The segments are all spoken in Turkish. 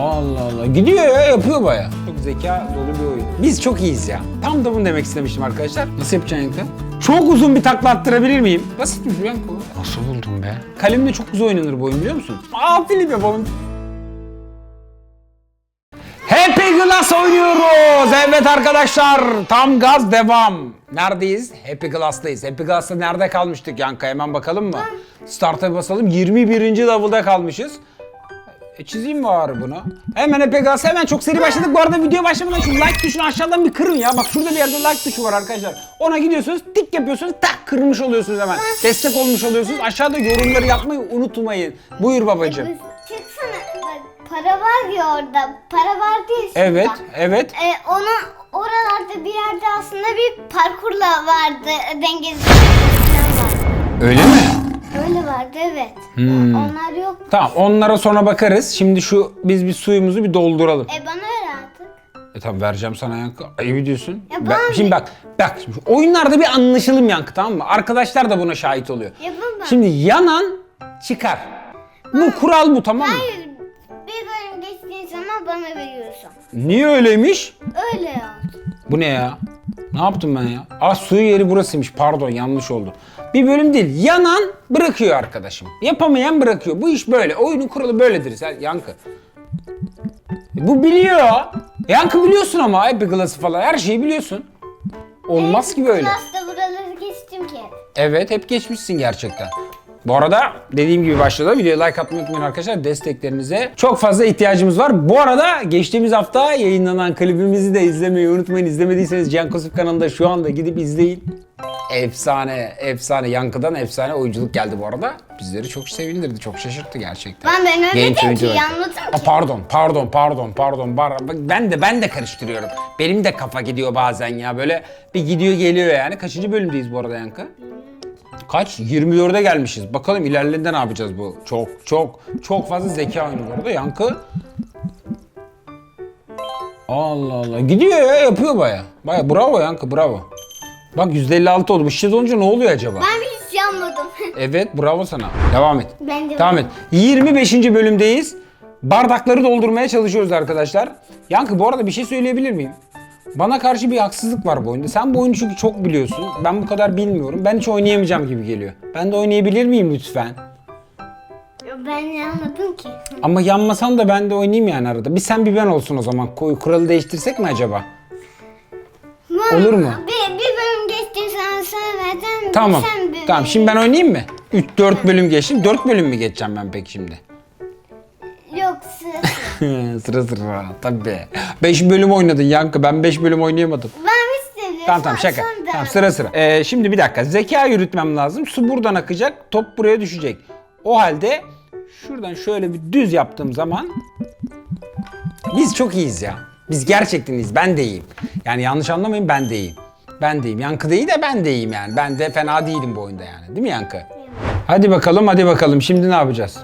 Allah Allah. Gidiyor ya yapıyor baya. Çok zeka dolu bir oyun. Biz çok iyiyiz ya. Tam da bunu demek istemiştim arkadaşlar. Nasıl yapacaksın Yankı? Çok uzun bir takla attırabilir miyim? Basitmiş Yankı. Nasıl buldun be? Kalemle çok güzel oynanır bu oyun biliyor musun? Aa film yapalım. Happy Glass oynuyoruz. Evet arkadaşlar tam gaz devam. Neredeyiz? Happy Glass'tayız. Happy Glass'ta nerede kalmıştık Yankı? Hemen bakalım mı? Start'a basalım. 21. level'da kalmışız. E çizeyim mi bari bunu? Hemen Glass hemen çok seri başladık. Bu arada video başlamadan şu like tuşunu aşağıdan bir kırın ya. Bak şurada bir yerde like tuşu var arkadaşlar. Ona gidiyorsunuz tik yapıyorsunuz tak kırmış oluyorsunuz hemen. Destek olmuş oluyorsunuz. Aşağıda yorumları yapmayı unutmayın. Buyur babacığım. Çıksana bak para var ya orada. Para var diye şurada. Evet, evet. Ee, ona oralarda bir yerde aslında bir parkurla vardı. Vardı. Öyle mi? Öyle vardı evet. Hmm. Onlar yok. Tamam onlara sonra bakarız. Şimdi şu biz bir suyumuzu bir dolduralım. E bana ver artık. E tamam vereceğim sana Yankı. Ayıp ediyorsun. Ya Ben- bana şimdi bak bak şimdi oyunlarda bir anlaşılım Yankı tamam mı? Arkadaşlar da buna şahit oluyor. Yapamam. Şimdi yanan çıkar. Bu kural bu tamam mı? Hayır. Bir bölüm geçtiğin zaman bana veriyorsun. Niye öyleymiş? Öyle ya. Bu ne ya? Ne yaptım ben ya? Aa suyu yeri burasıymış. Pardon yanlış oldu. Bir bölüm değil. Yanan bırakıyor arkadaşım. Yapamayan bırakıyor. Bu iş böyle. Oyunun kuralı böyledir. Sen Yankı. Bu biliyor. Yankı biliyorsun ama Happy Glass'ı falan. Her şeyi biliyorsun. Olmaz ki böyle. Klasta buraları geçtim ki. Evet hep geçmişsin gerçekten. Bu arada dediğim gibi başladı. Videoya like atmayı unutmayın arkadaşlar. Desteklerinize çok fazla ihtiyacımız var. Bu arada geçtiğimiz hafta yayınlanan klibimizi de izlemeyi unutmayın. İzlemediyseniz Can Kosuf kanalında şu anda gidip izleyin. Efsane, efsane. Yankıdan efsane oyunculuk geldi bu arada. Bizleri çok sevindirdi, çok şaşırttı gerçekten. Ben ben öyle oyuncu ki anladım Aa, ki. pardon, pardon, pardon, pardon. Bar- bak Ben de ben de karıştırıyorum. Benim de kafa gidiyor bazen ya. Böyle bir gidiyor geliyor yani. Kaçıncı bölümdeyiz bu arada Yankı? Kaç? 24'e gelmişiz. Bakalım ilerlediğinde ne yapacağız bu? Çok çok çok fazla zeka oyunu bu arada. Yankı Allah Allah. Gidiyor ya yapıyor baya. Baya bravo Yankı bravo. Bak %56 oldu. Bu şişe olunca ne oluyor acaba? Ben hiç yanmadım. Evet bravo sana. Devam et. Ben de Devam et. 25. bölümdeyiz. Bardakları doldurmaya çalışıyoruz arkadaşlar. Yankı bu arada bir şey söyleyebilir miyim? Bana karşı bir haksızlık var bu oyunda. Sen bu oyunu çünkü çok biliyorsun. Ben bu kadar bilmiyorum. Ben hiç oynayamayacağım gibi geliyor. Ben de oynayabilir miyim lütfen? ben yanmadım ki. Ama yanmasan da ben de oynayayım yani arada. Bir sen bir ben olsun o zaman. Koy- Kuralı değiştirsek mi acaba? Olur mu? Bir, bir sana vereceğim. Tamam. Sen bir Tamam şimdi ben oynayayım mı? 3 4 bölüm geçtim. 4 bölüm mü geçeceğim ben peki şimdi? Yok sıra. sıra sıra tabii. 5 bölüm oynadın Yankı. Ben 5 bölüm oynayamadım. ben hiç seviyorum. Tamam tamam şaka. Tamam sıra sıra. Ee, şimdi bir dakika. Zeka yürütmem lazım. Su buradan akacak. Top buraya düşecek. O halde şuradan şöyle bir düz yaptığım zaman biz çok iyiyiz ya. Biz gerçekten iyiyiz. Ben de iyiyim. Yani yanlış anlamayın ben de iyiyim. Ben de iyiyim. Yankı iyi de ben de iyiyim yani. Ben de fena değilim bu oyunda yani. Değil mi Yankı? Hadi bakalım hadi bakalım. Şimdi ne yapacağız?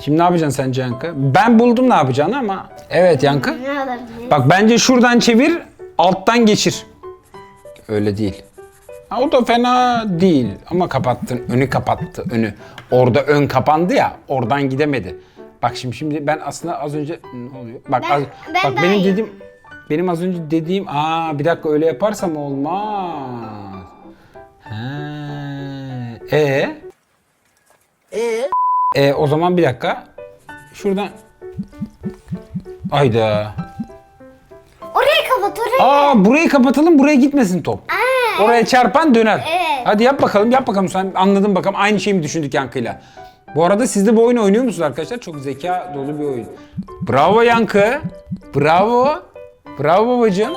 Şimdi ne yapacaksın sence Yankı? Ben buldum ne yapacağını ama. Evet Yankı. Ne olabilir? Bak bence şuradan çevir, alttan geçir. Öyle değil. Ha, o da fena değil ama kapattın, önü kapattı, önü. Orada ön kapandı ya, oradan gidemedi. Bak şimdi şimdi ben aslında az önce ne oluyor? Bak Ben- az, ben bak daha benim iyi. dediğim benim az önce dediğim aa bir dakika öyle yaparsam olmaz. Ha. E e o zaman bir dakika. Şuradan Ayda. Orayı kapat orayı. Aa burayı kapatalım buraya gitmesin top. Oraya çarpan döner. Evet. Hadi yap bakalım yap bakalım sen anladın bakalım aynı şeyi mi düşündük Yankı'yla. Bu arada siz de bu oyunu oynuyor musunuz arkadaşlar? Çok zeka dolu bir oyun. Bravo Yankı. Bravo. Bravo babacığım.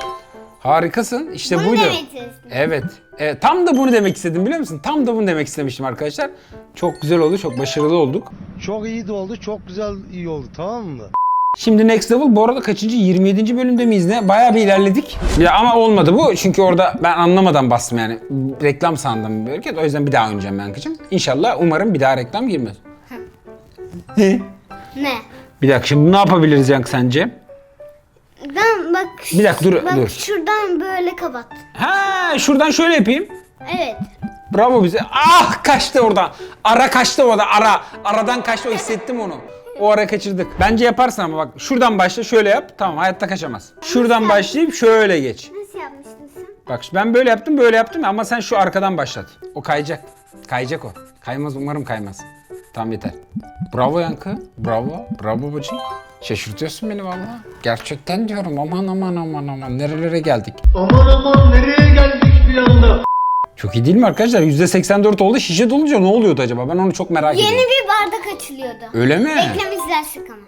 Harikasın. İşte Bunu buydu. demek. Evet. Evet, tam da bunu demek istedim biliyor musun? Tam da bunu demek istemiştim arkadaşlar. Çok güzel oldu, çok başarılı olduk. Çok iyi de oldu, çok güzel iyi oldu tamam mı? Şimdi Next Level bu arada kaçıncı? 27. bölümde miyiz ne? Bayağı bir ilerledik. Ya ama olmadı bu çünkü orada ben anlamadan bastım yani. Reklam sandım bir hareket. O yüzden bir daha oynayacağım Yankı'cığım. İnşallah umarım bir daha reklam girmez. Ne? bir dakika şimdi ne yapabiliriz Yankı sence? Ben bak. Bir dakika, dur, bak dur. şuradan böyle kapat. Ha şuradan şöyle yapayım. Evet. Bravo bize. Ah kaçtı oradan. Ara kaçtı orada ara. Aradan kaçtı o hissettim onu. O ara kaçırdık. Bence yaparsın ama bak şuradan başla şöyle yap. Tamam hayatta kaçamaz. Şuradan başlayıp şöyle geç. Nasıl yapmıştın sen? Bak ben böyle yaptım böyle yaptım ama sen şu arkadan başlat. O kayacak. Kayacak o. Kaymaz umarım kaymaz. Tamam yeter. Bravo Yankı. Bravo. Bravo bacım. Şaşırtıyorsun beni vallahi. Gerçekten diyorum aman aman aman aman nerelere geldik. Aman aman nereye geldik bir anda? Çok iyi değil mi arkadaşlar? %84 oldu. Şişe dolunca ne oluyordu acaba? Ben onu çok merak Yeni ediyorum. bir bardak açılıyordu. Öyle mi? Beklemizlersek ama.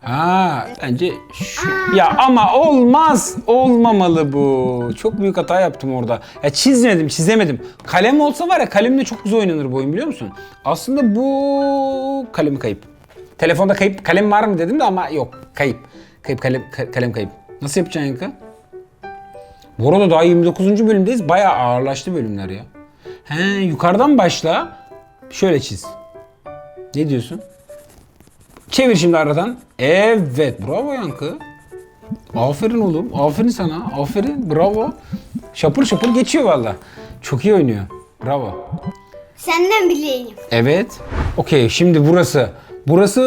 Ha, bence şu... Ya ama olmaz. Olmamalı bu. Çok büyük hata yaptım orada. Ya çizmedim, çizemedim. Kalem olsa var ya kalemle çok güzel oynanır bu oyun biliyor musun? Aslında bu kalem kayıp. Telefonda kayıp kalem var mı dedim de ama yok. Kayıp. Kayıp kalem ka- kalem kayıp. Nasıl yapacaksın Yankı? Bu arada daha 29. bölümdeyiz. Bayağı ağırlaştı bölümler ya. He, yukarıdan başla. Şöyle çiz. Ne diyorsun? Çevir şimdi aradan. Evet. Bravo Yankı. Aferin oğlum. Aferin sana. Aferin. Bravo. Şapır şapır geçiyor valla. Çok iyi oynuyor. Bravo. Senden bileyim. Evet. Okey şimdi burası. Burası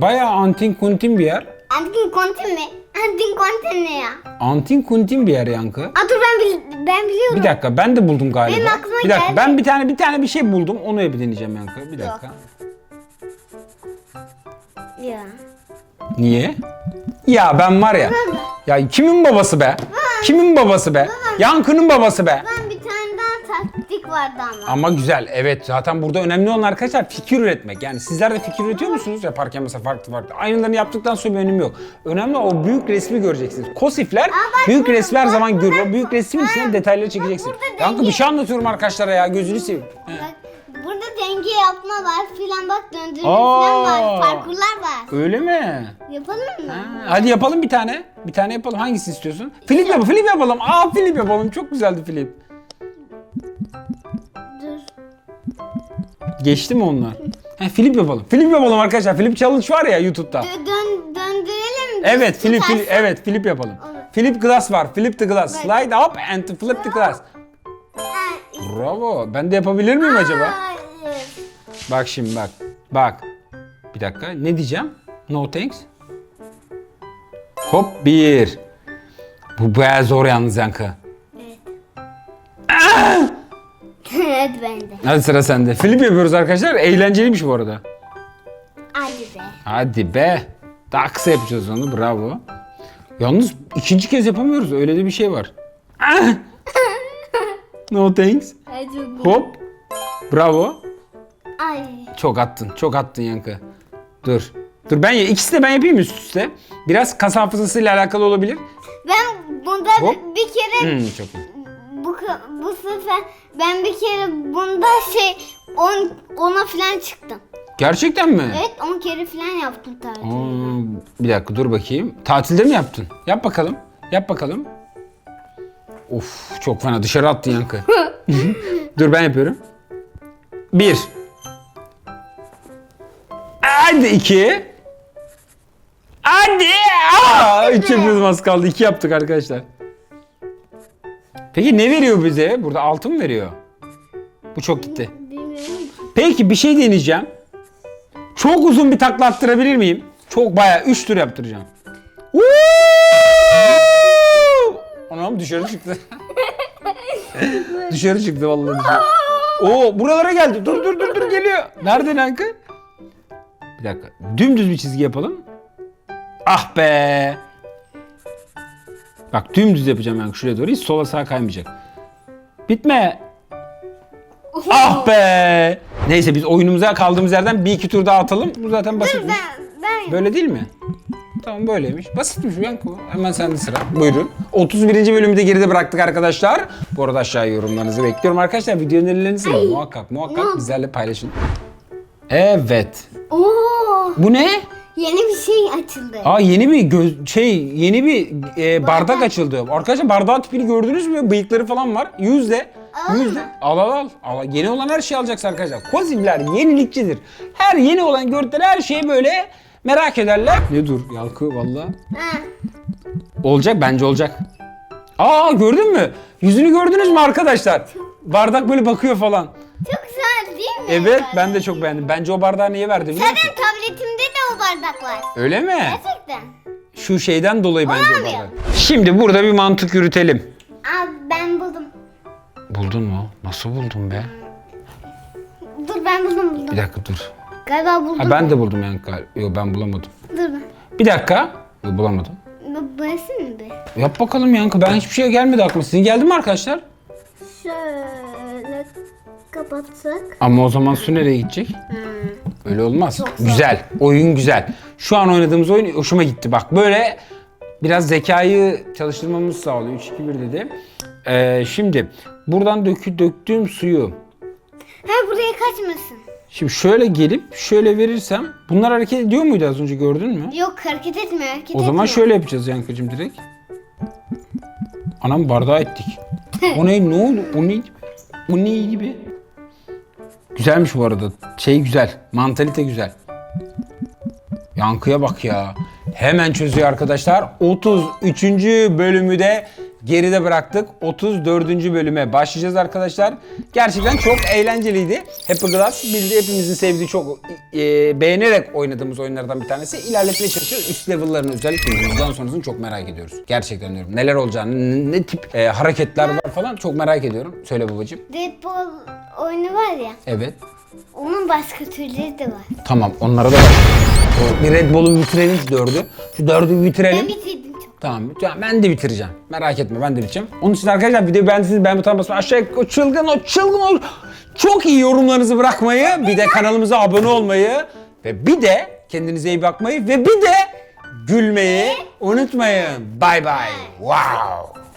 bayağı antin kuntin bir yer. Antin kontin mi? Antin kontin ne ya? Antin kuntin bir yer Yankı. Aa dur ben, bil- ben biliyorum. Bir dakika ben de buldum galiba. Benim aklıma bir dakika geldi. ben bir tane bir tane bir şey buldum. Onu bir deneyeceğim Yankı. Bir dakika. Ya. Niye? Ya ben var ya. Ya kimin babası be? Kimin babası be? Yankı'nın babası be. Taktik vardı ama. Ama güzel evet zaten burada önemli olan arkadaşlar fikir üretmek. Yani sizler de fikir üretiyor musunuz yaparken mesela farklı farklı. Aynılarını yaptıktan sonra bir önemi yok. Önemli o büyük resmi göreceksiniz. Kosifler bak büyük burada, resmi her bak zaman burada, görür. O büyük resmin içine bak, detayları çekeceksin. burada Yankı denge- bir şey anlatıyorum arkadaşlara ya gözünü seveyim. Bak burada denge yapma var filan bak döndürme Aa. filan var. Parkurlar var. Öyle mi? Yapalım mı? Ha, Hadi yapalım bir tane. Bir tane yapalım. Hangisini istiyorsun? Flip yap, flip yapalım. Aa flip yapalım. Çok güzeldi flip. Geçti mi onlar? He, flip yapalım. Flip yapalım arkadaşlar. Flip challenge var ya YouTube'da. Dö- dön, döndürelim. Evet, flip, flip, evet, flip yapalım. Olur. Flip glass var. Flip the glass. Slide up and to flip the glass. Ha, Bravo. Ben de yapabilir miyim acaba? Hayır. Bak şimdi bak. Bak. Bir dakika. Ne diyeceğim? No thanks. Hop bir. Bu bayağı zor yalnız Yankı. Hadi sıra sende. Flip yapıyoruz arkadaşlar. Eğlenceliymiş bu arada. Hadi be. Hadi be. Daha kısa yapacağız onu. Bravo. Yalnız ikinci kez yapamıyoruz. Öyle de bir şey var. Ah! no thanks. Hadi. Hop. Bravo. Ay. Çok attın. Çok attın Yankı. Dur. Dur ben ikisi de ben yapayım üst üste. Biraz kas hafızasıyla alakalı olabilir. Ben bunda Hop. bir kere Hmm, çok iyi. Bu bu sefer ben bir kere bunda şey 10 ona falan çıktım. Gerçekten mi? Evet 10 kere falan yaptım tatil. Aa, bir dakika dur bakayım. Tatilde mi yaptın? Yap bakalım. Yap bakalım. Of çok fena dışarı attın Yankı. dur ben yapıyorum. Bir. Hadi iki. Hadi. Aa, üç yapıyordum az kaldı. İki yaptık arkadaşlar. Peki ne veriyor bize? Burada altın mı veriyor? Bu çok gitti. Peki bir şey deneyeceğim. Çok uzun bir takla attırabilir miyim? Çok bayağı 3 tur yaptıracağım. Anam dışarı çıktı. dışarı çıktı vallahi dışarı. Oo buralara geldi. Dur dur dur dur geliyor. Nerede Nankı? Bir dakika. Dümdüz bir çizgi yapalım. Ah be. Bak dümdüz yapacağım yani şuraya doğru. Hiç sola sağa kaymayacak. Bitme. Ah be! Neyse biz oyunumuza kaldığımız yerden bir iki tur daha atalım. Bu zaten basitmiş. Ben ben Böyle değil mi? Tamam böyleymiş. Basitmiş Yankı. Hemen sende sıra. Buyurun. 31. bölümü de geride bıraktık arkadaşlar. Bu arada aşağı yorumlarınızı bekliyorum arkadaşlar. Video önerilerinizi de muhakkak muhakkak bizlerle paylaşın. Evet. Oo! Bu ne? Yeni bir şey açıldı. Aa yeni bir göz şey yeni bir e, bardak açıldı. Arkadaşlar bardağın tipini gördünüz mü? Bıyıkları falan var. Yüzde. Alalım Yüzde. Al al al. al. Yeni olan her şeyi alacaksın arkadaşlar. Kozivler yenilikçidir. Her yeni olan gördükleri her şeyi böyle merak ederler. Ne dur Yalkı valla. Ha. Olacak bence olacak. Aa gördün mü? Yüzünü gördünüz mü arkadaşlar? Bardak böyle bakıyor falan. Çok güzel değil mi? Evet ben de çok beğendim. Bence o bardağı niye verdi biliyor musun? Zaten tabletimde de bardak var. Öyle mi? Gerçekten. Şu şeyden dolayı bence o bardak. Şimdi burada bir mantık yürütelim. Abi ben buldum. Buldun mu? Nasıl buldun be? Dur ben buldum buldum. Bir dakika dur. Galiba buldum. Ha, ben de buldum yani. Yok ben bulamadım. Dur ben. Bir dakika. Yok bulamadım. Bu burası mı be? Yap bakalım Yankı. Ben hiçbir şey gelmedi aklıma. Sizin geldi mi arkadaşlar? Şöyle kapatsak. Ama o zaman su nereye gidecek? Öyle olmaz. güzel. Oyun güzel. Şu an oynadığımız oyun hoşuma gitti. Bak böyle biraz zekayı çalıştırmamız sağlıyor. 3-2-1 dedi. Ee, şimdi buradan dökü, döktüğüm suyu Ha buraya kaçmasın. şimdi şöyle gelip şöyle verirsem bunlar hareket ediyor muydu az önce gördün mü? Yok hareket etmiyor hareket O zaman şöyle yapacağız Yankıcığım direkt. Anam bardağı ettik. O ne? Ne oldu? O ne? O ne gibi? Güzelmiş bu arada. Şey güzel. Mantalite güzel. Yankıya bak ya. Hemen çözüyor arkadaşlar. 33. bölümü de geride bıraktık. 34. bölüme başlayacağız arkadaşlar. Gerçekten çok eğlenceliydi. Happy Glass bildi hepimizin sevdiği çok e, beğenerek oynadığımız oyunlardan bir tanesi. İlerletmeye çalışıyoruz. Üst level'larını özellikle bundan sonrasını çok merak ediyoruz. Gerçekten diyorum. Neler olacağını, ne, ne tip e, hareketler var falan çok merak ediyorum. Söyle babacığım. Deadpool oyunu var ya. Evet. Onun başka türleri de var. Tamam onlara da bak. Bir Red Bull'u bitirelim şu dördü. Şu dördü bitirelim. Ben bitirdim çok. Tamam. ya Ben de bitireceğim. Merak etme ben de bitireceğim. Onun için arkadaşlar videoyu beğendiyseniz beğen butonuna basmayı, aşağıya o çılgın o çılgın o çok iyi yorumlarınızı bırakmayı, bir de kanalımıza abone olmayı ve bir de kendinize iyi bakmayı ve bir de gülmeyi unutmayın. Bye bye. Wow.